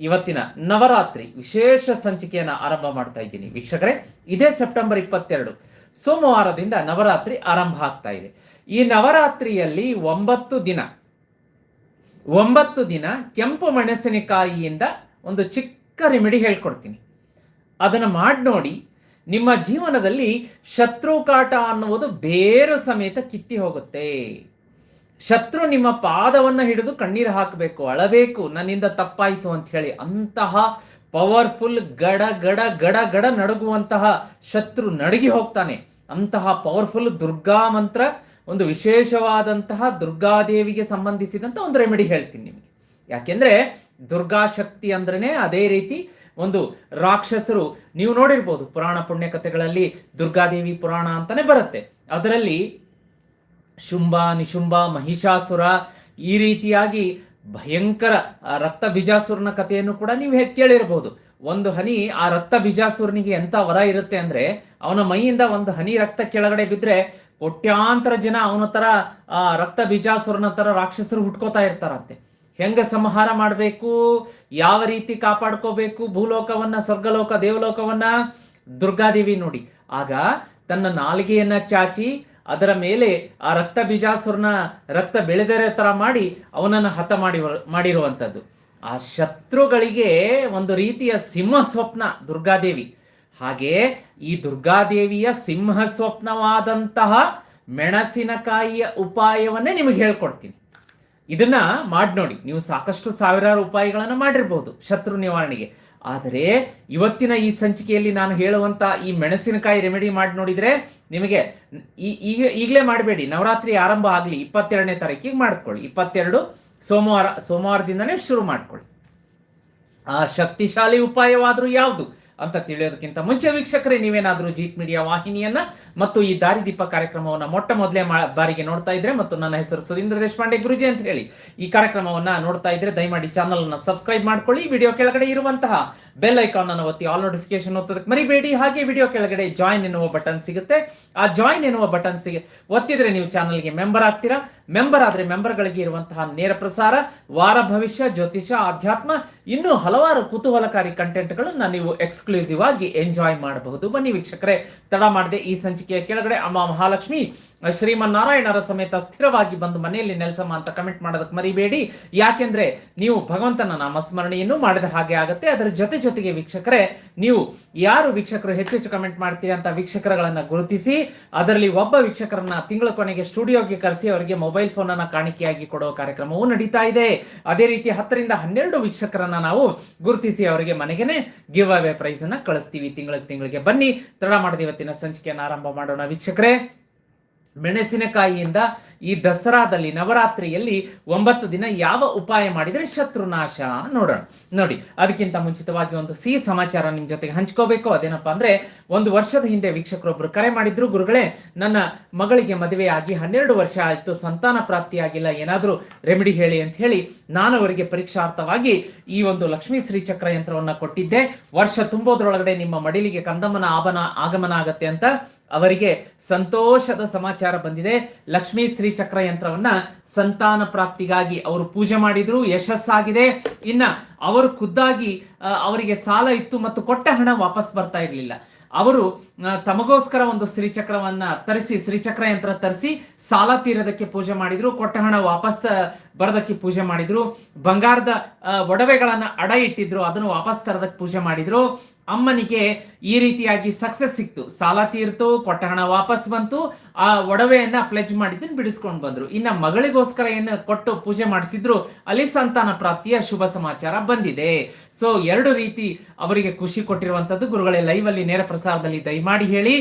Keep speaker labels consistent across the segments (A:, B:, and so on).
A: ಇವತ್ತಿನ ನವರಾತ್ರಿ ವಿಶೇಷ ಸಂಚಿಕೆಯನ್ನು ಆರಂಭ ಮಾಡ್ತಾ ಇದ್ದೀನಿ. ವೀಕ್ಷಕರೇ, ಇದೇ ಸೆಪ್ಟೆಂಬರ್ ಇಪ್ಪತ್ತೆರಡು. ಸೋಮವಾರದಿಂದ ನವರಾತ್ರಿ ಆರಂಭ ಆಗ್ತಾ ಇದೆ. ಈ ನವರಾತ್ರಿಯಲ್ಲಿ ಒಂಬತ್ತು ದಿನ ಒಂಬತ್ತು ದಿನ ಕೆಂಪು ಮೆಣಸಿನಕಾಯಿಯಿಂದ ಒಂದು ಚಿಕ್ಕ ರೆಮಿಡಿ ಹೇಳ್ಕೊಡ್ತೀನಿ. ಅದನ್ನು ಮಾಡಿ ನೋಡಿ, ನಿಮ್ಮ ಜೀವನದಲ್ಲಿ ಶತ್ರು ಕಾಟ ಅನ್ನುವುದು ಬೇರು ಸಮೇತ ಕಿತ್ತಿ ಹೋಗುತ್ತೆ. ಶತ್ರು ನಿಮ್ಮ ಪಾದವನ್ನು ಹಿಡಿದು ಕಣ್ಣೀರು ಹಾಕಬೇಕು, ಅಳಬೇಕು, ನನ್ನಿಂದ ತಪ್ಪಾಯಿತು ಅಂತ ಹೇಳಿ ಅಂತಹ ಪವರ್ಫುಲ್ ಗಡ ಗಡ ಗಡ ಗಡ ನಡುಗುವಂತಹ ಶತ್ರು ನಡುಗಿ ಹೋಗ್ತಾನೆ. ಅಂತಹ ಪವರ್ಫುಲ್ ದುರ್ಗಾ ಮಂತ್ರ, ಒಂದು ವಿಶೇಷವಾದಂತಹ ದುರ್ಗಾದೇವಿಗೆ ಸಂಬಂಧಿಸಿದಂತ ಒಂದು ರೆಮಿಡಿ ಹೇಳ್ತೀನಿ ನಿಮಗೆ. ಯಾಕೆಂದ್ರೆ ದುರ್ಗಾ ಶಕ್ತಿ ಅಂದ್ರೇನೆ ಅದೇ ರೀತಿ ಒಂದು ರಾಕ್ಷಸರು, ನೀವು ನೋಡಿರ್ಬೋದು ಪುರಾಣ ಪುಣ್ಯ ಕಥೆಗಳಲ್ಲಿ ದುರ್ಗಾದೇವಿ ಪುರಾಣ ಅಂತಾನೆ ಬರುತ್ತೆ. ಅದರಲ್ಲಿ ಶುಂಭ ನಿಶುಂಭ ಮಹಿಷಾಸುರ ಈ ರೀತಿಯಾಗಿ ಭಯಂಕರ ರಕ್ತ ಬಿಜಾಸುರನ ಕಥೆಯನ್ನು ಕೂಡ ನೀವು ಹೇಗೆ ಕೇಳಿರಬಹುದು ಒಂದು ಹನಿ ಆ ರಕ್ತ ಬಿಜಾಸುರನಿಗೆ ಎಂತ ವರ ಇರುತ್ತೆ ಅಂದ್ರೆ ಅವನ ಮೈಯಿಂದ ಒಂದು ಹನಿ ರಕ್ತ ಕೆಳಗಡೆ ಬಿದ್ರೆ ಕೋಟ್ಯಾಂತರ ಜನ ಅವನ ತರ ರಕ್ತ ಬೀಜಾಸುರನ ತರ ರಾಕ್ಷಸರು ಹುಟ್ಕೋತಾ ಇರ್ತಾರಂತೆ. ಹೆಂಗ ಸಂಹಾರ ಮಾಡಬೇಕು, ಯಾವ ರೀತಿ ಕಾಪಾಡ್ಕೋಬೇಕು, ಭೂಲೋಕವನ್ನ, ಸ್ವರ್ಗಲೋಕ, ದೇವಲೋಕವನ್ನ? ದುರ್ಗಾದೇವಿ ನೋಡಿ. ಆಗ ತನ್ನ ನಾಲಿಗೆಯನ್ನ ಚಾಚಿ ಅದರ ಮೇಲೆ ಆ ರಕ್ತ ಬೀಜಾಸುರನ ರಕ್ತ ಬೆಳೆದರೆ ತರ ಮಾಡಿ ಅವನನ್ನು ಹತ ಮಾಡಿ ಮಾಡಿರುವಂಥದ್ದು ಆ ಶತ್ರುಗಳಿಗೆ ಒಂದು ರೀತಿಯ ಸಿಂಹ ಸ್ವಪ್ನ ದುರ್ಗಾದೇವಿ. ಹಾಗೆ ಈ ದುರ್ಗಾದೇವಿಯ ಸಿಂಹ ಸ್ವಪ್ನವಾದಂತಹ ಮೆಣಸಿನಕಾಯಿಯ ಉಪಾಯವನ್ನೇ ನಿಮಗೆ ಹೇಳ್ಕೊಡ್ತೀನಿ. ಇದನ್ನ ಮಾಡಿ ನೋಡಿ. ನೀವು ಸಾಕಷ್ಟು ಸಾವಿರಾರು ಉಪಾಯಗಳನ್ನು ಮಾಡಿರ್ಬೋದು ಶತ್ರು ನಿವಾರಣೆಗೆ. ಆದರೆ ಇವತ್ತಿನ ಈ ಸಂಚಿಕೆಯಲ್ಲಿ ನಾನು ಹೇಳುವಂತ ಈ ಮೆಣಸಿನಕಾಯಿ ರೆಮಿಡಿ ಮಾಡಿ ನೋಡಿದ್ರೆ ನಿಮಗೆ ಈ- ಈಗ ಈಗಲೇ ಮಾಡಬೇಡಿ. ನವರಾತ್ರಿ ಆರಂಭ ಆಗಲಿ ಇಪ್ಪತ್ತೆರಡನೇ ತಾರೀಕಿಗೆ ಮಾಡ್ಕೊಳ್ಳಿ. ಇಪ್ಪತ್ತೆರಡು ಸೋಮವಾರ ಸೋಮವಾರದಿಂದನೇ ಶುರು ಮಾಡ್ಕೊಳ್ಳಿ. ಆ ಶಕ್ತಿಶಾಲಿ ಉಪಾಯವಾದರೂ ಯಾವುದು? ಅಂತ ತಿಳಿಯೋದಕ್ಕಿಂತ ಮುಂಚೆ ವೀಕ್ಷಕರೇ, ನೀವೇನಾದರೂ ಜೀತ್ ಮೀಡಿಯಾ ವಾಹಿನಿಯನ್ನ ಮತ್ತು ಈ ದಾರಿದೀಪ ಕಾರ್ಯಕ್ರಮವನ್ನ ಮೊಟ್ಟ ಮೊದಲೇ ಬಾರಿಗೆ ನೋಡ್ತಾ ಇದ್ರೆ ಮತ್ತು ನನ್ನ ಹೆಸರು ಸುರೇಂದ್ರ ದೇಶಪಾಂಡೆ ಗುರುಜಿ ಅಂತ ಹೇಳಿ, ಈ ಕಾರ್ಯಕ್ರಮವನ್ನ ನೋಡ್ತಾ ಇದ್ರೆ ದಯಮಾಡಿ ಚಾನಲ್ ಅನ್ನ ಸಬ್ಸ್ಕ್ರೈಬ್ ಮಾಡ್ಕೊಳ್ಳಿ ವಿಡಿಯೋ ಕೆಳಗಡೆ ಇರುವಂತಹ ಬೆಲ್ ಐಕಾನ್ ಅನ್ನು ಒತ್ತಿ ಆಲ್ ನೋಟಿಫಿಕೇಶನ್ ಒತ್ತೋದಕ್ಕೆ ಮರಿಬೇಡಿ. ಹಾಗೆ ವಿಡಿಯೋ ಕೆಳಗಡೆ ಜಾಯಿನ್ ಎನ್ನುವ ಬಟನ್ ಸಿಗುತ್ತೆ. ಆ ಜಾಯಿನ್ ಎನ್ನುವ ಬಟನ್ ಸಿಗ ಒತ್ತಿದ್ರೆ ನೀವು ಚಾನಲ್ಗೆ ಮೆಂಬರ್ ಆಗ್ತೀರಾ. ಮೆಂಬರ್ ಆದರೆ ಮೆಂಬರ್ಗಳಿಗೆ ಇರುವಂತಹ ನೇರ ಪ್ರಸಾರ, ವಾರ ಭವಿಷ್ಯ, ಜ್ಯೋತಿಷ, ಆಧ್ಯಾತ್ಮ, ಇನ್ನೂ ಹಲವಾರು ಕುತೂಹಲಕಾರಿ ಕಂಟೆಂಟ್ಗಳನ್ನು ನೀವು ಎಕ್ಸ್ಕ್ಲೂಸಿವ್ ಆಗಿ ಎಂಜಾಯ್ ಮಾಡಬಹುದು. ಬನ್ನಿ ವೀಕ್ಷಕರೇ, ತಡ ಮಾಡದೆ ಈ ಸಂಚಿಕೆಯ ಕೆಳಗಡೆ ಅಮ್ಮ ಮಹಾಲಕ್ಷ್ಮಿ, ಶ್ರೀಮನ್ನಾರಾಯಣರ ಸಮೇತ ಸ್ಥಿರವಾಗಿ ಬಂದು ಮನೆಯಲ್ಲಿ ನೆಲೆಸಮ್ಮ ಅಂತ ಕಮೆಂಟ್ ಮಾಡೋದಕ್ಕೆ ಮರಿಬೇಡಿ. ಯಾಕೆಂದ್ರೆ ನೀವು ಭಗವಂತನ ನಾಮಸ್ಮರಣೆಯನ್ನು ಮಾಡಿದ ಹಾಗೆ ಆಗುತ್ತೆ. ಅದರ ಜೊತೆ ಜೊತೆಗೆ ವೀಕ್ಷಕರೇ, ನೀವು ಯಾರು ವೀಕ್ಷಕರು ಹೆಚ್ಚು ಹೆಚ್ಚು ಕಮೆಂಟ್ ಮಾಡ್ತೀರಿ ಅಂತ ವೀಕ್ಷಕರನ್ನ ಗುರುತಿಸಿ, ಅದರಲ್ಲಿ ಒಬ್ಬ ವೀಕ್ಷಕರನ್ನ ತಿಂಗಳ ಕೊನೆಗೆ ಸ್ಟುಡಿಯೋಗೆ ಕರೆಸಿ ಅವರಿಗೆ ಮೊಬೈಲ್ ಫೋನ್ ಅನ್ನ ಕಾಣಿಕೆಯಾಗಿ ಕೊಡುವ ಕಾರ್ಯಕ್ರಮವೂ ನಡೀತಾ ಇದೆ. ಅದೇ ರೀತಿ ಹತ್ತರಿಂದ ಹನ್ನೆರಡು ವೀಕ್ಷಕರನ್ನ ನಾವು ಗುರುತಿಸಿ ಅವರಿಗೆ ಮನೆಗೆನೆ ಗಿವ್ ಅವೇ ಪ್ರೈಸ್ ಅನ್ನ ಕಳಿಸ್ತೀವಿ. ತಿಂಗಳಿಗೆ ತಿಂಗಳಿಗೆ ಬನ್ನಿ. ತಡ ಮಾಡದೆ ಇವತ್ತಿನ ಸಂಚಿಕೆಯನ್ನು ಆರಂಭ ಮಾಡೋಣ ವೀಕ್ಷಕರೇ. ಮೆಣಸಿನಕಾಯಿಯಿಂದ ಈ ದಸರಾದಲ್ಲಿ ನವರಾತ್ರಿಯಲ್ಲಿ ಒಂಬತ್ತು ದಿನ ಯಾವ ಉಪಾಯ ಮಾಡಿದರೆ ಶತ್ರುನಾಶ ನೋಡೋಣ. ನೋಡಿ, ಅದಕ್ಕಿಂತ ಮುಂಚಿತವಾಗಿ ಒಂದು ಸಿಹಿ ಸಮಾಚಾರ ನಿಮ್ಮ ಜೊತೆಗೆ ಹಂಚ್ಕೋಬೇಕು. ಅದೇನಪ್ಪ ಅಂದ್ರೆ, ಒಂದು ವರ್ಷದ ಹಿಂದೆ ವೀಕ್ಷಕರೊಬ್ಬರು ಕರೆ ಮಾಡಿದ್ರು, ಗುರುಗಳೇ, ನನ್ನ ಮಗಳಿಗೆ ಮದುವೆಯಾಗಿ ಹನ್ನೆರಡು ವರ್ಷ ಆಯಿತು, ಸಂತಾನ ಪ್ರಾಪ್ತಿಯಾಗಿಲ್ಲ ಏನಾದರೂ ರೆಮಿಡಿ ಹೇಳಿ ಅಂತ ಹೇಳಿ ನಾನು ಅವರಿಗೆ ಪರೀಕ್ಷಾರ್ಥವಾಗಿ ಈ ಒಂದು ಲಕ್ಷ್ಮೀ ಶ್ರೀ ಚಕ್ರ ಯಂತ್ರವನ್ನ ಕೊಟ್ಟಿದ್ದೆ. ವರ್ಷ ತುಂಬೋದ್ರೊಳಗಡೆ ನಿಮ್ಮ ಮಡಿಲಿಗೆ ಕಂದಮ್ಮನ ಆಬನ ಆಗಮನ ಆಗತ್ತೆ ಅಂತ ಅವರಿಗೆ ಸಂತೋಷದ ಸಮಾಚಾರ ಬಂದಿದೆ. ಲಕ್ಷ್ಮೀ ಶ್ರೀ ಚಕ್ರ ಯಂತ್ರವನ್ನ ಸಂತಾನ ಪ್ರಾಪ್ತಿಗಾಗಿ ಅವರು ಪೂಜೆ ಮಾಡಿದ್ರು, ಯಶಸ್ಸಾಗಿದೆ. ಇನ್ನ ಅವರು ಖುದ್ದಾಗಿ ಅವರಿಗೆ ಸಾಲ ಇತ್ತು ಮತ್ತು ಕೊಟ್ಟ ಹಣ ವಾಪಸ್ ಬರ್ತಾ ಇರಲಿಲ್ಲ. ಅವರು ತಮಗೋಸ್ಕರ ಒಂದು ಶ್ರೀಚಕ್ರವನ್ನ ತರಿಸಿ ಶ್ರೀಚಕ್ರ ಯಂತ್ರ ತರಿಸಿ ಸಾಲ ತೀರೋದಕ್ಕೆ ಪೂಜೆ ಮಾಡಿದ್ರು, ಕೊಟ್ಟ ಹಣ ವಾಪಸ್ ಬರೋದಕ್ಕೆ ಪೂಜೆ ಮಾಡಿದ್ರು. ಬಂಗಾರದ ಒಡವೆಗಳನ್ನ ಅಡ ಇಟ್ಟಿದ್ರು, ಅದನ್ನು ವಾಪಸ್ ತರೋದಕ್ಕೆ ಪೂಜೆ ಮಾಡಿದ್ರು. ಅಮ್ಮನಿಗೆ ಈ ರೀತಿಯಾಗಿ ಸಕ್ಸಸ್ ಸಿಕ್ತು. ಸಾಲ ತೀರ್ತು ಕೊಟ್ಟ ಹಣ ವಾಪಸ್ ಬಂತು. ಆ ಒಡವೆಯನ್ನ ಪ್ಲೆಜ್ ಮಾಡಿದ್ದನ್ನು ಬಿಡಿಸ್ಕೊಂಡು ಬಂದ್ರು. ಇನ್ನ ಮಗಳಿಗೋಸ್ಕರ ಏನು ಕೊಟ್ಟು ಪೂಜೆ ಮಾಡಿಸಿದ್ರು, ಅಲ್ಲಿ ಸಂತಾನ ಪ್ರಾಪ್ತಿಯ ಶುಭ ಸಮಾಚಾರ ಬಂದಿದೆ. ಸೊ ಎರಡು ರೀತಿ ಅವರಿಗೆ ಖುಷಿ ಕೊಟ್ಟಿರುವಂತದ್ದು ಗುರುಗಳೇ ಲೈವ್ ಅಲ್ಲಿ ನೇರ ಪ್ರಸಾರದಲ್ಲಿ ದಯಮಾಡಿ ಹೇಳಿ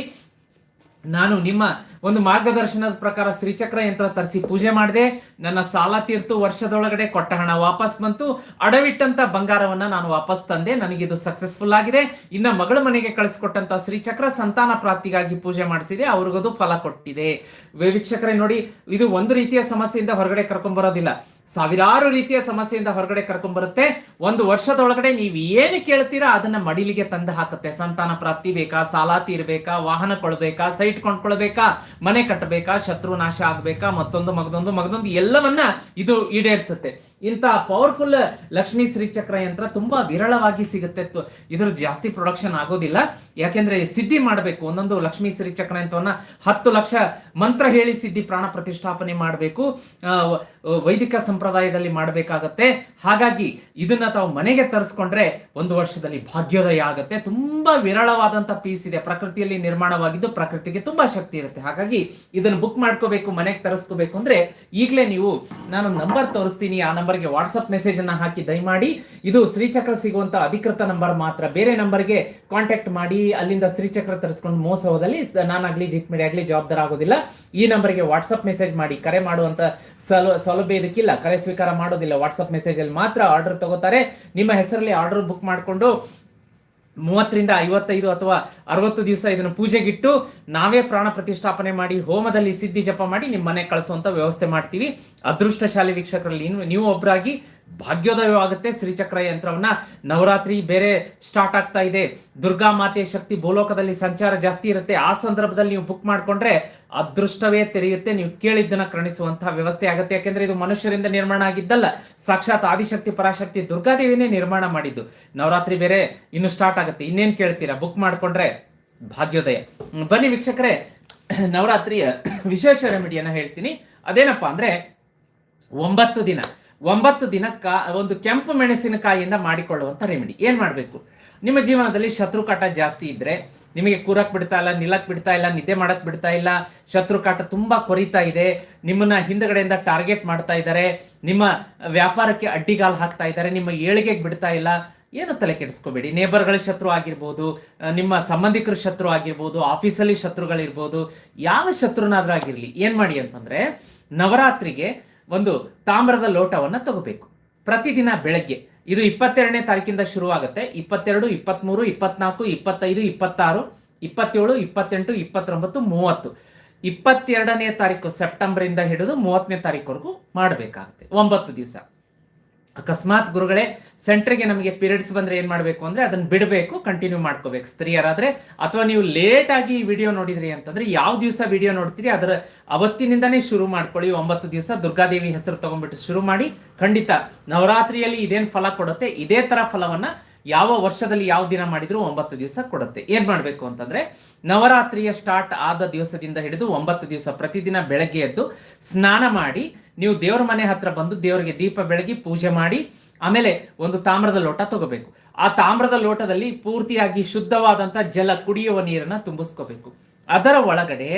A: ನಾನು ನಿಮ್ಮ ಒಂದು ಮಾರ್ಗದರ್ಶನದ ಪ್ರಕಾರ ಶ್ರೀಚಕ್ರ ಯಂತ್ರ ತರಿಸಿ ಪೂಜೆ ಮಾಡಿದೆ. ನನ್ನ ಸಾಲ ತೀರ್ತು ವರ್ಷದೊಳಗಡೆ ಕೊಟ್ಟ ಹಣ ವಾಪಸ್ ಬಂತು. ಅಡವಿಟ್ಟಂತ ಬಂಗಾರವನ್ನ ನಾನು ವಾಪಸ್ ತಂದೆ. ನನಗಿದು ಸಕ್ಸಸ್ಫುಲ್ ಆಗಿದೆ. ಇನ್ನ ಮಗಳ ಮನೆಗೆ ಕಳಿಸ್ಕೊಟ್ಟಂತ ಶ್ರೀಚಕ್ರ ಸಂತಾನ ಪ್ರಾಪ್ತಿಗಾಗಿ ಪೂಜೆ ಮಾಡಿಸಿದೆ. ಅವ್ರಿಗದು ಫಲ ಕೊಟ್ಟಿದೆ. ವೀಕ್ಷಕರೇ ನೋಡಿ, ಇದು ಒಂದು ರೀತಿಯ ಸಮಸ್ಯೆಯಿಂದ ಹೊರಗಡೆ ಕರ್ಕೊಂಡ್ ಬರೋದಿಲ್ಲ. ಸಾವಿರಾರು ರೀತಿಯ ಸಮಸ್ಯೆಯಿಂದ ಹೊರಗಡೆ ಕರ್ಕೊಂಡ್ ಬರುತ್ತೆ ಒಂದು ವರ್ಷದೊಳಗಡೆ ನೀವು ಏನು ಕೇಳ್ತೀರಾ ಅದನ್ನ ಮಡಿಲಿಗೆ ತಂದು ಹಾಕುತ್ತೆ. ಸಂತಾನ ಪ್ರಾಪ್ತಿ ಬೇಕಾ, ಸಾಲ ತೀರ್ಬೇಕಾ ವಾಹನ ಕೊಳ್ಬೇಕಾ ಸೈಟ್ ಕೊಂಡ್ಕೊಳ್ಬೇಕಾ, ಮನೆ ಕಟ್ಟಬೇಕಾ, ಶತ್ರು ನಾಶ ಆಗ್ಬೇಕಾ, ಮತ್ತೊಂದು, ಮಗದೊಂದು ಮಗದೊಂದು ಎಲ್ಲವನ್ನ ಇದು ಈಡೇರಿಸುತ್ತೆ. ಇಂತಹ ಪವರ್ಫುಲ್ ಲಕ್ಷ್ಮೀ ಶ್ರೀಚಕ್ರ ಯಂತ್ರ ತುಂಬಾ ವಿರಳವಾಗಿ ಸಿಗುತ್ತೆ. ಇದ್ರ ಜಾಸ್ತಿ ಪ್ರೊಡಕ್ಷನ್ ಆಗೋದಿಲ್ಲ. ಯಾಕೆಂದ್ರೆ ಸಿದ್ಧಿ ಮಾಡಬೇಕು. ಒಂದೊಂದು ಲಕ್ಷ್ಮೀ ಶ್ರೀಚಕ್ರ ಯಂತ್ರವನ್ನ ಹತ್ತು ಲಕ್ಷ ಮಂತ್ರ ಹೇಳಿ ಸಿದ್ಧಿ ಪ್ರಾಣ ಪ್ರತಿಷ್ಠಾಪನೆ ಮಾಡಬೇಕು. ವೈದಿಕ ಸಂಪ್ರದಾಯದಲ್ಲಿ ಮಾಡಬೇಕಾಗತ್ತೆ. ಹಾಗಾಗಿ ಇದನ್ನ ತಾವು ಮನೆಗೆ ತರಿಸ್ಕೊಂಡ್ರೆ ಒಂದು ವರ್ಷದಲ್ಲಿ ಭಾಗ್ಯೋದಯ ಆಗುತ್ತೆ. ತುಂಬಾ ವಿರಳವಾದಂತ ಪೀಸ್ ಇದೆ. ಪ್ರಕೃತಿಯಲ್ಲಿ ನಿರ್ಮಾಣವಾಗಿದ್ದು ಪ್ರಕೃತಿಗೆ ತುಂಬಾ ಶಕ್ತಿ ಇರುತ್ತೆ. ಹಾಗಾಗಿ ಇದನ್ನು ಬುಕ್ ಮಾಡ್ಕೋಬೇಕು, ಮನೆಗೆ ತರಿಸ್ಕೋಬೇಕು ಅಂದ್ರೆ ಈಗಲೇ ನೀವು, ನಾನು ನಂಬರ್ ತೋರಿಸ್ತೀನಿ. ಆ ನಂಬರ್ಗೆ ವಾಟ್ಸಪ್ ಮೆಸೇಜ್ ಅನ್ನ ಹಾಕಿ ದಯಮಾಡಿ. ಇದು ಶ್ರೀಚಕ್ರ ಸಿಗುವಂತ ಅಧಿಕೃತ ನಂಬರ್ ಮಾತ್ರ. ಬೇರೆ ನಂಬರ್ಗೆ ಕಾಂಟ್ಯಾಕ್ಟ್ ಮಾಡಿ, ಅಲ್ಲಿಂದ ಶ್ರೀಚಕ್ರ ತರಿಸ್ಕೊಂಡು ಮೋಸ ಹೋದಲ್ಲಿ ನಾನಾಗ್ಲಿ ಜಿತ್ ಮೀಡಿಯಾ ಆಗ್ಲಿ ಜವಾಬ್ದಾರ ಆಗೋದಿಲ್ಲ. ಈ ನಂಬರ್ಗೆ ವಾಟ್ಸಪ್ ಮೆಸೇಜ್ ಮಾಡಿ. ಕರೆ ಮಾಡುವಂತ ಸಲ, ಸೌಲಭ್ಯ ಇದಕ್ಕಿಲ್ಲ. ಕರೆ ಸ್ವೀಕಾರ ಮಾಡೋದಿಲ್ಲ. ವಾಟ್ಸಪ್ ಮೆಸೇಜ್ ಅಲ್ಲಿ ಮಾತ್ರ ಆರ್ಡರ್ ತಗೋತಾರೆ. ನಿಮ್ಮ ಹೆಸರಲ್ಲಿ ಆರ್ಡರ್ ಬುಕ್ ಮಾಡಿಕೊಂಡು ಮೂವತ್ತರಿಂದ ಐವತ್ತೈದು ಅಥವಾ ಅರವತ್ತು ದಿವಸ ಇದನ್ನು ಪೂಜೆಗಿಟ್ಟು ನಾವೇ ಪ್ರಾಣ ಪ್ರತಿಷ್ಠಾಪನೆ ಮಾಡಿ ಹೋಮದಲ್ಲಿ ಸಿದ್ಧಿ ಜಪ ಮಾಡಿ ನಿಮ್ಮ ಮನೆ ಕಳಿಸುವಂತ ವ್ಯವಸ್ಥೆ ಮಾಡ್ತೀವಿ. ಅದೃಷ್ಟಶಾಲಿ ವೀಕ್ಷಕರಲ್ಲಿ ನೀವು ನೀವು ಒಬ್ಬರಾಗಿ ಭಾಗ್ಯೋದಯವಾಗುತ್ತೆ ಶ್ರೀಚಕ್ರ ಯಂತ್ರವನ್ನ. ನವರಾತ್ರಿ ಬೇರೆ ಸ್ಟಾರ್ಟ್ ಆಗ್ತಾ ಇದೆ. ದುರ್ಗಾ ಮಾತೆ ಶಕ್ತಿ ಭೂಲೋಕದಲ್ಲಿ ಸಂಚಾರ ಜಾಸ್ತಿ ಇರುತ್ತೆ. ಆ ಸಂದರ್ಭದಲ್ಲಿ ನೀವು ಬುಕ್ ಮಾಡ್ಕೊಂಡ್ರೆ ಅದೃಷ್ಟವೇ ತೆರೆಯುತ್ತೆ. ನೀವು ಕೇಳಿದ್ದನ್ನ ಕ್ರಣಿಸುವಂತಹ ವ್ಯವಸ್ಥೆ ಆಗುತ್ತೆ. ಯಾಕೆಂದ್ರೆ ಇದು ಮನುಷ್ಯರಿಂದ ನಿರ್ಮಾಣ ಆಗಿದ್ದಲ್ಲ. ಸಾಕ್ಷಾತ್ ಆದಿಶಕ್ತಿ, ಪರಾಶಕ್ತಿ ದುರ್ಗಾದೇವಿನೇ ನಿರ್ಮಾಣ ಮಾಡಿದ್ದು. ನವರಾತ್ರಿ ಬೇರೆ ಇನ್ನು ಸ್ಟಾರ್ಟ್ ಆಗುತ್ತೆ. ಇನ್ನೇನ್ ಕೇಳ್ತೀರಾ? ಬುಕ್ ಮಾಡ್ಕೊಂಡ್ರೆ ಭಾಗ್ಯೋದಯ. ಬನ್ನಿ ವೀಕ್ಷಕರೇ. ನವರಾತ್ರಿಯ ವಿಶೇಷ ರೆಮಿಡಿಯನ್ನ ಹೇಳ್ತೀನಿ. ಅದೇನಪ್ಪಾ ಅಂದ್ರೆ ಒಂಬತ್ತು ದಿನ. ಒಂಬತ್ತು ದಿನ ಕಾ, ಒಂದು ಕೆಂಪು ಮೆಣಸಿನಕಾಯಿಯಿಂದ ಮಾಡಿಕೊಳ್ಳುವಂಥ ರೆಮಿಡಿ ಏನು ಮಾಡಬೇಕು? ನಿಮ್ಮ ಜೀವನದಲ್ಲಿ ಶತ್ರುಕಾಟ ಜಾಸ್ತಿ ಇದ್ದರೆ ನಿಮಗೆ ಕೂರಕ್ ಬಿಡ್ತಾ ಇಲ್ಲ, ನಿಲ್ಲಕ್ ಬಿಡ್ತಾ ಇಲ್ಲ, ನಿದ್ದೆ ಮಾಡಕ್ ಬಿಡ್ತಾ ಇಲ್ಲ ಶತ್ರು ಕಾಟ ತುಂಬಾ ಕೊರಿತಾ ಇದೆ, ನಿಮ್ಮನ್ನ ಹಿಂದಗಡೆಯಿಂದ ಟಾರ್ಗೆಟ್ ಮಾಡ್ತಾ ಇದ್ದಾರೆ, ನಿಮ್ಮ ವ್ಯಾಪಾರಕ್ಕೆ ಅಡ್ಡಿಗಾಲು ಹಾಕ್ತಾ ಇದ್ದಾರೆ, ನಿಮ್ಮ ಏಳಿಗೆಗೆ ಬಿಡ್ತಾ ಇಲ್ಲ, ಏನು ತಲೆ ಕೆಡಿಸ್ಕೋಬೇಡಿ. ನೇಬರ್ಗಳ ಶತ್ರು ಆಗಿರ್ಬೋದು ನಿಮ್ಮ ಸಂಬಂಧಿಕರ ಶತ್ರು ಆಗಿರ್ಬೋದು, ಆಫೀಸಲ್ಲಿ ಶತ್ರುಗಳಿರ್ಬೋದು, ಯಾವ ಶತ್ರುನಾದ್ರೂ ಆಗಿರಲಿ, ಏನು ಮಾಡಿ ಅಂತಂದ್ರೆ ನವರಾತ್ರಿಗೆ ಒಂದು ತಾಮ್ರದ ಲೋಟವನ್ನು ತಗೋಬೇಕು. ಪ್ರತಿದಿನ ಬೆಳಗ್ಗೆ, ಇದು ಇಪ್ಪತ್ತೆರಡನೇ ತಾರೀಕಿಂದ ಶುರುವಾಗುತ್ತೆ. ಇಪ್ಪತ್ತೆರಡು ಇಪ್ಪತ್ತ್ಮೂರು ಇಪ್ಪತ್ನಾಲ್ಕು, ಇಪ್ಪತ್ತೈದು, ಇಪ್ಪತ್ತಾರು, ಇಪ್ಪತ್ತೇಳು, ಇಪ್ಪತ್ತೆಂಟು, ಇಪ್ಪತ್ತೊಂಬತ್ತು, ಮೂವತ್ತು. ಇಪ್ಪತ್ತೆರಡನೇ ತಾರೀಕು ಸೆಪ್ಟೆಂಬರಿಂದ ಹಿಡಿದು ಮೂವತ್ತನೇ ತಾರೀಕುವರೆಗೂ ಮಾಡಬೇಕಾಗುತ್ತೆ. ಒಂಬತ್ತು ದಿವಸ. ಅಕಸ್ಮಾತ್ ಗುರುಗಳೇ, ಸೆಂಟ್ರಿಗೆ ನಮಗೆ ಪೀರಿಯಡ್ಸ್ ಬಂದರೆ ಏನು ಮಾಡಬೇಕು ಅಂದರೆ ಅದನ್ನು ಬಿಡಬೇಕು ಕಂಟಿನ್ಯೂ ಮಾಡ್ಕೋಬೇಕು. ಸ್ತ್ರೀಯರಾದರೆ, ಅಥವಾ ನೀವು ಲೇಟಾಗಿ ಈ ವಿಡಿಯೋ ನೋಡಿದ್ರಿ ಅಂತಂದರೆ ಯಾವ ದಿವಸ ವಿಡಿಯೋ ನೋಡ್ತೀರಿ, ಅದರ ಅವತ್ತಿನಿಂದನೇ ಶುರು ಮಾಡ್ಕೊಳ್ಳಿ, ಒಂಬತ್ತು ದಿವಸ ದುರ್ಗಾದೇವಿ ಹೆಸರು ತಗೊಂಡ್ಬಿಟ್ಟು ಶುರು ಮಾಡಿ, ಖಂಡಿತ ನವರಾತ್ರಿಯಲ್ಲಿ ಇದೇನು ಫಲ ಕೊಡುತ್ತೆ, ಇದೇ ಥರ ಫಲವನ್ನ ಯಾವ ವರ್ಷದಲ್ಲಿ ಯಾವ ದಿನ ಮಾಡಿದ್ರು ಒಂಬತ್ತು ದಿವಸ ಕೊಡುತ್ತೆ. ಏನ್ ಮಾಡ್ಬೇಕು ಅಂತಂದ್ರೆ, ನವರಾತ್ರಿಯ ಸ್ಟಾರ್ಟ್ ಆದ ದಿವಸದಿಂದ ಹಿಡಿದು ಒಂಬತ್ತು ದಿವಸ ಪ್ರತಿದಿನ ಬೆಳಗ್ಗೆ ಎದ್ದು ಸ್ನಾನ ಮಾಡಿ, ನೀವು ದೇವರ ಮನೆ ಹತ್ರ ಬಂದು ದೇವರಿಗೆ ದೀಪ ಬೆಳಗಿ ಪೂಜೆ ಮಾಡಿ, ಆಮೇಲೆ ಒಂದು ತಾಮ್ರದ ಲೋಟ ತಗೋಬೇಕು. ಆ ತಾಮ್ರದ ಲೋಟದಲ್ಲಿ ಪೂರ್ತಿಯಾಗಿ ಶುದ್ಧವಾದಂತ ಜಲ ಕುಡಿಯುವ ನೀರನ್ನ ತುಂಬಿಸ್ಕೋಬೇಕು. ಅದರ ಒಳಗಡೆ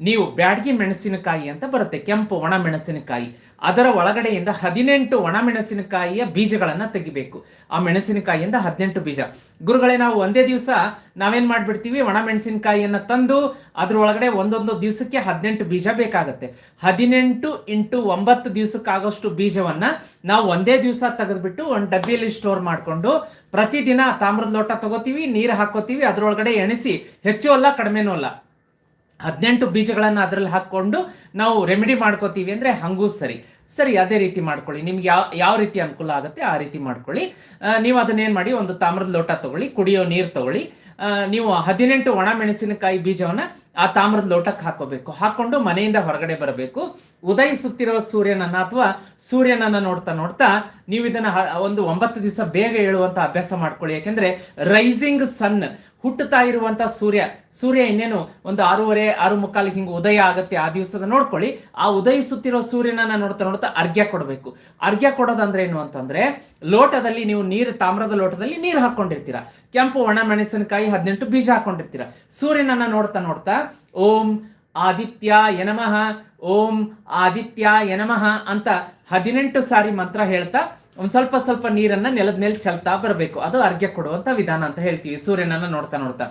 A: ನೀವು ಬ್ಯಾಡ್ಗಿ ಮೆಣಸಿನಕಾಯಿ ಅಂತ ಬರುತ್ತೆ, ಕೆಂಪು ಒಣ ಮೆಣಸಿನಕಾಯಿ. ಅದರ ಒಳಗಡೆಯಿಂದ ಹದಿನೆಂಟು ಒಣ ಮೆಣಸಿನಕಾಯಿಯ ಬೀಜಗಳನ್ನ ತೆಗಿಬೇಕು. ಆ ಮೆಣಸಿನಕಾಯಿಯಿಂದ ಹದಿನೆಂಟು ಬೀಜ. ಗುರುಗಳೇ, ನಾವು ಒಂದೇ ದಿವಸ ನಾವೇನ್ ಮಾಡ್ಬಿಡ್ತೀವಿ? ಒಣ ಮೆಣಸಿನಕಾಯಿಯನ್ನ ತಂದು ಅದ್ರ ಒಳಗಡೆ ಒಂದೊಂದು ದಿವಸಕ್ಕೆ ಹದಿನೆಂಟು ಬೀಜ ಬೇಕಾಗುತ್ತೆ. ಹದಿನೆಂಟು ಇಂಟು ಒಂಬತ್ತು ದಿವಸಕ್ಕಾಗೋಷ್ಟು ಬೀಜವನ್ನ ನಾವು ಒಂದೇ ದಿವಸ ತೆಗೆದ್ಬಿಟ್ಟು ಒಂದು ಡಬ್ಬಿಯಲ್ಲಿ ಸ್ಟೋರ್ ಮಾಡಿಕೊಂಡು ಪ್ರತಿದಿನ ತಾಮ್ರದ ಲೋಟ ತಗೋತೀವಿ, ನೀರು ಹಾಕೋತೀವಿ, ಅದ್ರೊಳಗಡೆ ಎಣಿಸಿ, ಹೆಚ್ಚು ಅಲ್ಲ, ಕಡಿಮೆನೂ ಅಲ್ಲ. ಹದಿನೆಂಟು ಬೀಜಗಳನ್ನು ಅದರಲ್ಲಿ ಹಾಕ್ಕೊಂಡು ನಾವು ರೆಮಿಡಿ ಮಾಡ್ಕೋತೀವಿ ಅಂದ್ರೆ ಹಂಗೂ ಸರಿ. ಸರಿ, ಅದೇ ರೀತಿ ಮಾಡ್ಕೊಳ್ಳಿ. ನಿಮ್ಗೆ ಯಾವ ಯಾವ ರೀತಿ ಅನುಕೂಲ ಆಗುತ್ತೆ ಆ ರೀತಿ ಮಾಡ್ಕೊಳ್ಳಿ. ನೀವು ಅದನ್ನೇನು ಮಾಡಿ ಒಂದು ತಾಮ್ರದ ಲೋಟ ತಗೊಳ್ಳಿ, ಕುಡಿಯೋ ನೀರು ತಗೊಳ್ಳಿ. ನೀವು ಹದಿನೆಂಟು ಒಣ ಮೆಣಸಿನಕಾಯಿ ಬೀಜವನ್ನ ಆ ತಾಮ್ರದ ಲೋಟಕ್ಕೆ ಹಾಕೋಬೇಕು ಹಾಕೊಂಡು ಮನೆಯಿಂದ ಹೊರಗಡೆ ಬರಬೇಕು. ಉದಯಿಸುತ್ತಿರುವ ಸೂರ್ಯನನ್ನ ಅಥವಾ ಸೂರ್ಯನನ್ನ ನೋಡ್ತಾ ನೋಡ್ತಾ ನೀವು ಇದನ್ನ ಒಂದು ಒಂಬತ್ತು ದಿವಸ ಬೇಗ ಹೇಳುವಂತ ಅಭ್ಯಾಸ ಮಾಡ್ಕೊಳ್ಳಿ. ಯಾಕೆಂದ್ರೆ ರೈಸಿಂಗ್ ಸನ್ ಹುಟ್ಟುತ್ತಾ ಇರುವಂತ ಸೂರ್ಯ ಸೂರ್ಯ ಇನ್ನೇನು ಒಂದು ಆರೂವರೆ, ಆರು ಮುಕ್ಕಾಲಿಗೆ ಹಿಂಗೆ ಉದಯ ಆಗತ್ತೆ ಆ ದಿವಸದ ನೋಡ್ಕೊಳ್ಳಿ. ಆ ಉದಯಿಸುತ್ತಿರೋ ಸೂರ್ಯನನ್ನ ನೋಡ್ತಾ ನೋಡ್ತಾ ಅರ್ಘ್ಯ ಕೊಡಬೇಕು. ಅರ್ಘ್ಯ ಕೊಡೋದಂದ್ರೆ ಏನು ಅಂತಂದ್ರೆ, ಲೋಟದಲ್ಲಿ ನೀವು ನೀರು, ತಾಮ್ರದ ಲೋಟದಲ್ಲಿ ನೀರು ಹಾಕೊಂಡಿರ್ತೀರ. ಕೆಂಪು ಒಣ ಮೆಣಸಿನಕಾಯಿ ಹದಿನೆಂಟು ಬೀಜ ಹಾಕೊಂಡಿರ್ತೀರ. ಸೂರ್ಯನನ್ನ ನೋಡ್ತಾ ನೋಡ್ತಾ, ಓಂ ಆದಿತ್ಯ ಯನಮಃ ಓಂ ಆದಿತ್ಯ ಯನಮಃ ಅಂತ ಹದಿನೆಂಟು ಸಾರಿ ಮಂತ್ರ ಹೇಳ್ತಾ ಒಂದ್ ಸ್ವಲ್ಪ ಸ್ವಲ್ಪ ನೀರನ್ನ ನೆಲದ ಮೇಲೆ ಚೆಲ್ತಾ ಬರಬೇಕು. ಅದು ಅರ್ಘ್ಯ ಕೊಡುವಂತ ವಿಧಾನ ಅಂತ ಹೇಳ್ತೀವಿ. ಸೂರ್ಯನನ್ನ ನೋಡ್ತಾ ನೋಡ್ತಾ.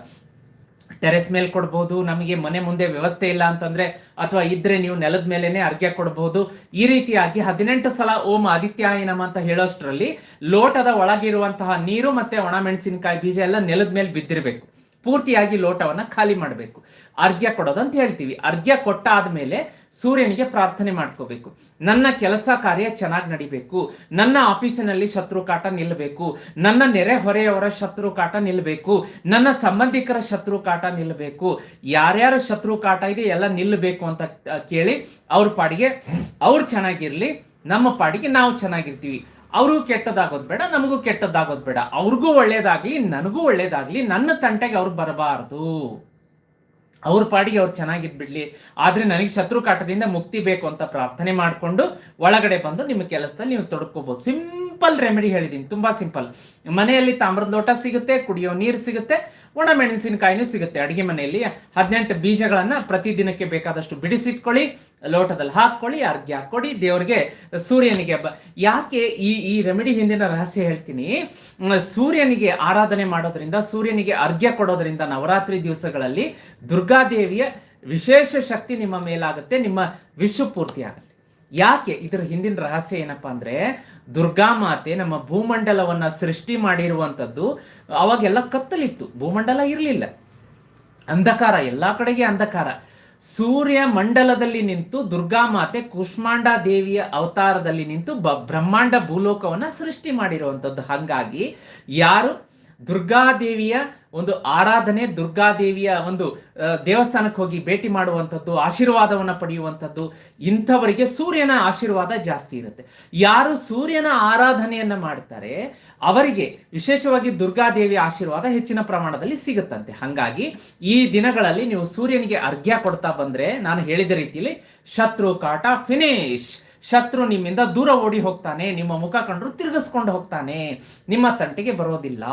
A: ಟೆರೆಸ್ ಮೇಲೆ ಕೊಡ್ಬೋದು, ನಮಗೆ ಮನೆ ಮುಂದೆ ವ್ಯವಸ್ಥೆ ಇಲ್ಲ ಅಂತಂದ್ರೆ, ಅಥವಾ ಇದ್ರೆ ನೀವು ನೆಲದ ಮೇಲೆನೆ ಅರ್ಘ್ಯ ಕೊಡಬಹುದು ಈ ರೀತಿಯಾಗಿ ಹದಿನೆಂಟು ಸಲ ಓಂ ಆದಿತ್ಯಾಯ ನಮ ಅಂತ ಹೇಳೋಷ್ಟರಲ್ಲಿ ಲೋಟದ ಒಳಗಿರುವಂತಹ ನೀರು ಮತ್ತೆ ಒಣ ಮೆಣಸಿನಕಾಯಿ ಬೀಜ ಎಲ್ಲ ನೆಲದ ಮೇಲೆ ಬಿದ್ದಿರಬೇಕು. ಪೂರ್ತಿಯಾಗಿ ಲೋಟವನ್ನು ಖಾಲಿ ಮಾಡಬೇಕು. ಅರ್ಘ್ಯ ಕೊಡೋದು ಅಂತ ಹೇಳ್ತೀವಿ. ಅರ್ಘ್ಯ ಕೊಟ್ಟಾದ್ಮೇಲೆ ಸೂರ್ಯನಿಗೆ ಪ್ರಾರ್ಥನೆ ಮಾಡ್ಕೋಬೇಕು. ನನ್ನ ಕೆಲಸ ಕಾರ್ಯ ಚೆನ್ನಾಗಿ ನಡಿಬೇಕು. ನನ್ನ ಆಫೀಸಿನಲ್ಲಿ ಶತ್ರು ಕಾಟ ನಿಲ್ಲಬೇಕು ನನ್ನ ನೆರೆಹೊರೆಯವರ ಶತ್ರು ಕಾಟ ನಿಲ್ಲಬೇಕು ನನ್ನ ಸಂಬಂಧಿಕರ ಶತ್ರು ಕಾಟ ನಿಲ್ಲಬೇಕು ಯಾರ್ಯಾರ ಶತ್ರು ಕಾಟ ಇದೆ ಎಲ್ಲ ನಿಲ್ಲಬೇಕು ಅಂತ ಕೇಳಿ ಅವ್ರ ಪಾಡಿಗೆ, ಅವ್ರು ಚೆನ್ನಾಗಿರ್ಲಿ, ನಮ್ಮ ಪಾಡಿಗೆ ನಾವು ಚೆನ್ನಾಗಿರ್ತೀವಿ. ಅವ್ರಿಗೂ ಕೆಟ್ಟದಾಗೋದು ಬೇಡ, ನಮಗೂ ಕೆಟ್ಟದ್ದಾಗೋದು ಬೇಡ. ಅವ್ರಿಗೂ ಒಳ್ಳೇದಾಗ್ಲಿ, ನನಗೂ ಒಳ್ಳೇದಾಗ್ಲಿ, ನನ್ನ ತಂಟೆಗೆ ಅವ್ರು ಬರಬಾರ್ದು. ಅವ್ರ ಪಾಡಿಗೆ ಅವ್ರು ಚೆನ್ನಾಗಿದ್ಬಿಡ್ಲಿ ಆದ್ರೆ ನನಗೆ ಶತ್ರು ಕಾಟದಿಂದ ಮುಕ್ತಿ ಬೇಕು ಅಂತ ಪ್ರಾರ್ಥನೆ ಮಾಡಿಕೊಂಡು ಒಳಗಡೆ ಬಂದು ನಿಮ್ಮ ಕೆಲಸದಲ್ಲಿ ನೀವು ತೊಡ್ಕೋಬಹುದು ಸಿಂಪಲ್ ರೆಮಿಡಿ ಹೇಳಿದ್ದೀನಿ ತುಂಬಾ ಸಿಂಪಲ್. ಮನೆಯಲ್ಲಿ ತಾಮ್ರದ ಲೋಟ ಸಿಗುತ್ತೆ, ಕುಡಿಯೋ ನೀರು ಸಿಗುತ್ತೆ ಒಣ ಮೆಣಸಿನಕಾಯಿನೂ ಸಿಗುತ್ತೆ. ಅಡುಗೆ ಮನೆಯಲ್ಲಿ ಹದಿನೆಂಟು ಬೀಜಗಳನ್ನು ಪ್ರತಿದಿನಕ್ಕೆ ಬೇಕಾದಷ್ಟು ಬಿಡಿಸಿಟ್ಕೊಳ್ಳಿ, ಲೋಟದಲ್ಲಿ ಹಾಕ್ಕೊಳ್ಳಿ ಅರ್ಘ್ಯ ಹಾಕೊಡಿ ದೇವರಿಗೆ, ಸೂರ್ಯನಿಗೆ ಯಾಕೆ ಈ ಈ ರೆಮಿಡಿ ಹಿಂದಿನ ರಹಸ್ಯ ಹೇಳ್ತೀನಿ? ಸೂರ್ಯನಿಗೆ ಆರಾಧನೆ ಮಾಡೋದ್ರಿಂದ, ಸೂರ್ಯನಿಗೆ ಅರ್ಘ್ಯ ಕೊಡೋದ್ರಿಂದ ನವರಾತ್ರಿ ದಿವಸಗಳಲ್ಲಿ ದುರ್ಗಾದೇವಿಯ ವಿಶೇಷ ಶಕ್ತಿ ನಿಮ್ಮ ಮೇಲಾಗುತ್ತೆ, ನಿಮ್ಮ ವಿಶ್ವ ಪೂರ್ತಿ ಆಗುತ್ತೆ ಯಾಕೆ? ಇದರ ಹಿಂದಿನ ರಹಸ್ಯ ಏನಪ್ಪಾ ಅಂದ್ರೆ ದುರ್ಗಾ ಮಾತೆ ನಮ್ಮ ಭೂಮಂಡಲವನ್ನ ಸೃಷ್ಟಿ ಮಾಡಿರುವಂಥದ್ದು ಅವಾಗೆಲ್ಲ ಕತ್ತಲಿತ್ತು. ಭೂಮಂಡಲ ಇರಲಿಲ್ಲ. ಅಂಧಕಾರ, ಎಲ್ಲ ಕಡೆಗೆ ಅಂಧಕಾರ. ಸೂರ್ಯ ಮಂಡಲದಲ್ಲಿ ನಿಂತು ದುರ್ಗಾ ಮಾತೆ ಕುಷ್ಮಾಂಡ ದೇವಿಯ ಅವತಾರದಲ್ಲಿ ನಿಂತು ಬ ಬ್ರಹ್ಮಾಂಡ ಭೂಲೋಕವನ್ನ ಸೃಷ್ಟಿ ಮಾಡಿರುವಂಥದ್ದು. ಹಾಗಾಗಿ ಯಾರು? ದುರ್ಗಾದೇವಿಯ ಒಂದು ಆರಾಧನೆ ದುರ್ಗಾದೇವಿಯ ಒಂದು ದೇವಸ್ಥಾನಕ್ಕೆ ಹೋಗಿ ಭೇಟಿ ಮಾಡುವಂಥದ್ದು, ಆಶೀರ್ವಾದವನ್ನು ಪಡೆಯುವಂಥದ್ದು, ಇಂಥವರಿಗೆ ಸೂರ್ಯನ ಆಶೀರ್ವಾದ ಜಾಸ್ತಿ ಇರುತ್ತೆ. ಯಾರು ಸೂರ್ಯನ ಆರಾಧನೆಯನ್ನು ಮಾಡ್ತಾರೆ, ಅವರಿಗೆ ವಿಶೇಷವಾಗಿ ದುರ್ಗಾದೇವಿಯ ಆಶೀರ್ವಾದ ಹೆಚ್ಚಿನ ಪ್ರಮಾಣದಲ್ಲಿ ಸಿಗುತ್ತಂತೆ. ಹಾಗಾಗಿ ಈ ದಿನಗಳಲ್ಲಿ ನೀವು ಸೂರ್ಯನಿಗೆ ಅರ್ಘ್ಯ ಕೊಡ್ತಾ ಬಂದರೆ, ನಾನು ಹೇಳಿದ ರೀತಿಯಲ್ಲಿ ಶತ್ರು ಕಾಟ, ಫಿನಿಶ್. ಶತ್ರು ನಿಮ್ಮಿಂದ ದೂರ ಓಡಿ ಹೋಗ್ತಾನೆ, ನಿಮ್ಮ ಮುಖ ಕಂಡ್ರು ತಿರುಗಿಸ್ಕೊಂಡು ಹೋಗ್ತಾನೆ, ನಿಮ್ಮ ತಂಟೆಗೆ ಬರೋದಿಲ್ಲ.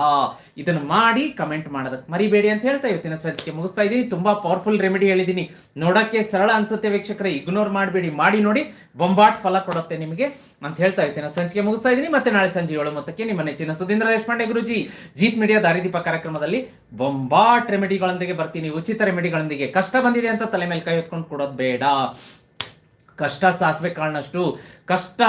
A: ಇದನ್ನು ಮಾಡಿ ಕಮೆಂಟ್ ಮಾಡೋದಕ್ಕೆ ಮರಿಬೇಡಿ ಅಂತ ಹೇಳ್ತಾ ಇವತ್ತಿನ ಸದ್ಯಕ್ಕೆ ಮುಗಿಸ್ತಾ ಇದ್ದೀನಿ. ತುಂಬಾ ಪವರ್ಫುಲ್ ರೆಮಿಡಿ ಹೇಳಿದ್ದೀನಿ. ನೋಡಕ್ಕೆ ಸರಳ ಅನ್ಸುತ್ತೆ ವೀಕ್ಷಕರೇ ಇಗ್ನೋರ್ ಮಾಡಬೇಡಿ, ಮಾಡಿ ನೋಡಿ ಬೊಂಬಾಟ್ ಫಲ ಕೊಡುತ್ತೆ ನಿಮಗೆ ಅಂತ ಹೇಳ್ತಾ ಇವತ್ತಿನ ಸಂಚಿಕೆ ಮುಗಿಸ್ತಾ ಇದ್ದೀನಿ. ಮತ್ತೆ ನಾಳೆ ಸಂಜೆ ಏಳು ಮೊತ್ತಕ್ಕೆ ನಿಮ್ಮ ನೆಚ್ಚಿನ ಸುಧೀಂದ್ರ ದೇಶಪಾಂಡೆ ಗುರುಜಿ ಜೀತ್ ಮೀಡಿಯಾ ದಾರಿದೀಪ ಕಾರ್ಯಕ್ರಮದಲ್ಲಿ ಬೊಂಬಾಟ್ ರೆಮಿಡಿಗಳೊಂದಿಗೆ ಬರ್ತೀನಿ. ಉಚಿತ ರೆಮಿಡಿಗಳೊಂದಿಗೆ ಕಷ್ಟ ಬಂದಿದೆ ಅಂತ ತಲೆ ಮೇಲೆ ಕೈ ಹೊತ್ಕೊಂಡು ಕೊಡೋದು ಬೇಡ. ಕಷ್ಟ ಸಾಸಿವೆ ಕಾರಣಷ್ಟು ಕಷ್ಟ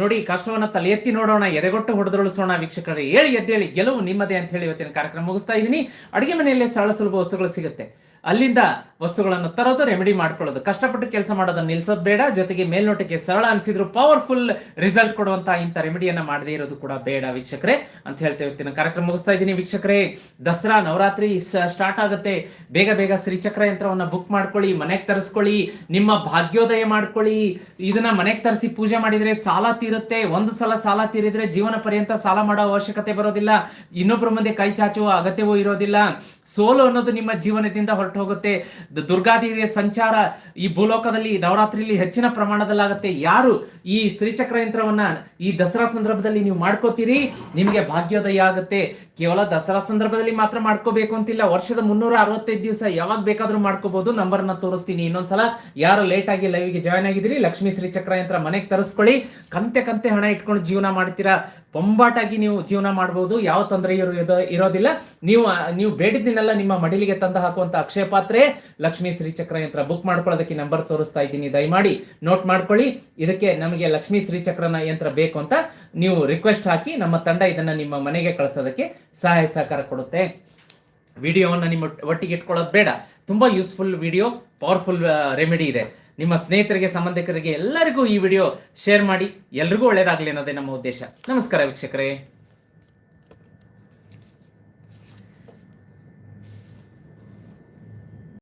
A: ನೋಡಿ ಕಷ್ಟವನ್ನ ತಲೆ ಎತ್ತಿ ನೋಡೋಣ, ಎದೆಗೊಟ್ಟು ಹೊಡೆದೊಳಿಸೋಣ ವೀಕ್ಷಕರೇ. ಹೇಳಿ ಎದ್ದೇಳಿ, ಗೆಲುವು ನಿಮ್ಮದೇ ಅಂತ ಹೇಳಿ ಇವತ್ತಿನ ಕಾರ್ಯಕ್ರಮ ಮುಗಿಸ್ತಾ ಇದ್ದೀನಿ. ಅಡುಗೆ ಮನೆಯಲ್ಲೇ ಸರಳ ಸುಲಭ ವಸ್ತುಗಳು ಸಿಗುತ್ತೆ. ಅಲ್ಲಿಂದ ವಸ್ತುಗಳನ್ನು ತರೋದು ರೆಮಿಡಿ ಮಾಡ್ಕೊಳ್ಳೋದು. ಕಷ್ಟಪಟ್ಟು ಕೆಲಸ ಮಾಡೋದನ್ನ ನಿಲ್ಸೋದು ಬೇಡ. ಜೊತೆಗೆ ಮೇಲ್ನೋಟಕ್ಕೆ ಸರಳ ಅನಿಸಿದ್ರು ಪವರ್ಫುಲ್ ರಿಸಲ್ಟ್ ಕೊಡುವಂತ ಇಂಥ ರೆಮಿಡಿಯನ್ನ ಮಾಡದೇ ಇರೋದು ಕೂಡ ಬೇಡ ವೀಕ್ಷಕರೇ. ಅಂತ ಹೇಳ್ತೇವೆ ಇವತ್ತಿನ ಕಾರ್ಯಕ್ರಮ ಮುಗಿಸ್ತಾ ಇದ್ದೀನಿ ವೀಕ್ಷಕರೇ. ದಸರಾ, ನವರಾತ್ರಿ ಸ್ಟಾರ್ಟ್ ಆಗುತ್ತೆ. ಬೇಗ ಬೇಗ ಶ್ರೀಚಕ್ರ ಯಂತ್ರವನ್ನು ಬುಕ್ ಮಾಡ್ಕೊಳ್ಳಿ, ಮನೆಗೆ ತರಿಸ್ಕೊಳ್ಳಿ, ನಿಮ್ಮ ಭಾಗ್ಯೋದಯ ಮಾಡ್ಕೊಳ್ಳಿ. ಇದನ್ನ ಮನೆಗೆ ತರಿಸಿ ಪೂಜೆ ಮಾಡಿದ್ರೆ ಸಾಲ ತೀರುತ್ತೆ. ಒಂದು ಸಲ ಸಾಲ ತೀರಿದ್ರೆ ಜೀವನ ಪರ್ಯಂತ ಸಾಲ ಮಾಡೋ ಅವಶ್ಯಕತೆ ಬರೋದಿಲ್ಲ. ಇನ್ನೊಬ್ಬರ ಮುಂದೆ ಕೈ ಚಾಚುವ ಅಗತ್ಯವೂ ಇರೋದಿಲ್ಲ. ಸೋಲು ಅನ್ನೋದು ನಿಮ್ಮ ಜೀವನದಿಂದ ಹೊರಟು ಹೋಗುತ್ತೆ ದ- ದುರ್ಗಾದೇವಿಯ ಸಂಚಾರ ಈ ಭೂಲೋಕದಲ್ಲಿ ನವರಾತ್ರಿಯಲ್ಲಿ ಹೆಚ್ಚಿನ ಪ್ರಮಾಣದಲ್ಲಾಗುತ್ತೆ. ಯಾರು ಈ ಶ್ರೀಚಕ್ರ ಯಂತ್ರವನ್ನ ಈ ದಸರಾ ಸಂದರ್ಭದಲ್ಲಿ ನೀವು ಮಾಡ್ಕೋತೀರಿ? ನಿಮಗೆ ಭಾಗ್ಯೋದಯ ಆಗುತ್ತೆ. ಕೇವಲ ದಸರಾ ಸಂದರ್ಭದಲ್ಲಿ ಮಾತ್ರ ಮಾಡ್ಕೋಬೇಕು ಅಂತಿಲ್ಲ. ವರ್ಷದ ಮುನ್ನೂರ ಅರವತ್ತೈದು ದಿವಸ ಯಾವಾಗ ಬೇಕಾದ್ರೂ ಮಾಡ್ಕೋಬಹುದು ನಂಬರ್ನ ತೋರಿಸ್ತೀನಿ ಇನ್ನೊಂದ್ಸಲ. ಯಾರು ಲೇಟ್ ಆಗಿ ಲೈವ್ಗೆ ಜಾಯ್ನ್ ಆಗಿದ್ದೀರಿ, ಲಕ್ಷ್ಮೀ ಶ್ರೀಚಕ್ರ ಯಂತ್ರ ಮನೆಗೆ ತರಿಸ್ಕೊಳ್ಳಿ. ಕಂತೆ ಕಂತೆ ಹಣ ಇಟ್ಕೊಂಡು ಜೀವನ ಮಾಡ್ತೀರಾ? ಬೊಂಬಾಟಾಗಿ ನೀವು ಜೀವನ ಮಾಡಬಹುದು ಯಾವ ತೊಂದರೆ ಇರೋ- ಇರೋದಿಲ್ಲ. ನೀವು ನೀವು ಬೇಡಿದ್ದನ್ನೆಲ್ಲ ನಿಮ್ಮ ಮಡಿಲಿಗೆ ತಂದು ಹಾಕುವಂತ ಅಕ್ಷಯ ಪಾತ್ರೆ, ಲಕ್ಷ್ಮೀ ಶ್ರೀಚಕ್ರ ಯಂತ್ರ ಬುಕ್ ಮಾಡ್ಕೊಳ್ಳೋದಕ್ಕೆ ನಂಬರ್ ತೋರಿಸ್ತಾ ಇದ್ದೀನಿ. ದಯಮಾಡಿ ನೋಟ್ ಮಾಡ್ಕೊಳ್ಳಿ. ಇದಕ್ಕೆ ನಮಗೆ ಲಕ್ಷ್ಮೀ ಶ್ರೀಚಕ್ರನ ಯಂತ್ರ ಬೇಕು ಅಂತ ನೀವು ರಿಕ್ವೆಸ್ಟ್ ಹಾಕಿ ನಮ್ಮ ತಂಡ ಇದನ್ನ ನಿಮ್ಮ ಮನೆಗೆ ಕಳಿಸೋದಕ್ಕೆ ಸಹಾಯ ಸಹಕಾರ ಕೊಡುತ್ತೆ. ವಿಡಿಯೋವನ್ನು ನಿಮ್ಮ ಒಟ್ಟಿಗೆ ಇಟ್ಕೊಳ್ಳೋದು ಬೇಡ. ತುಂಬಾ ಯೂಸ್ಫುಲ್ ವಿಡಿಯೋ ಪವರ್ಫುಲ್ ರೆಮಿಡಿ ಇದೆ. ನಿಮ್ಮ ಸ್ನೇಹಿತರಿಗೆ, ಸಂಬಂಧಿಕರಿಗೆ ಎಲ್ಲರಿಗೂ ಈ ವಿಡಿಯೋ ಶೇರ್ ಮಾಡಿ. ಎಲ್ರಿಗೂ ಒಳ್ಳೇದಾಗಲಿ ಅನ್ನೋದೇ ನಮ್ಮ ಉದ್ದೇಶ. ನಮಸ್ಕಾರ ವೀಕ್ಷಕರೇ.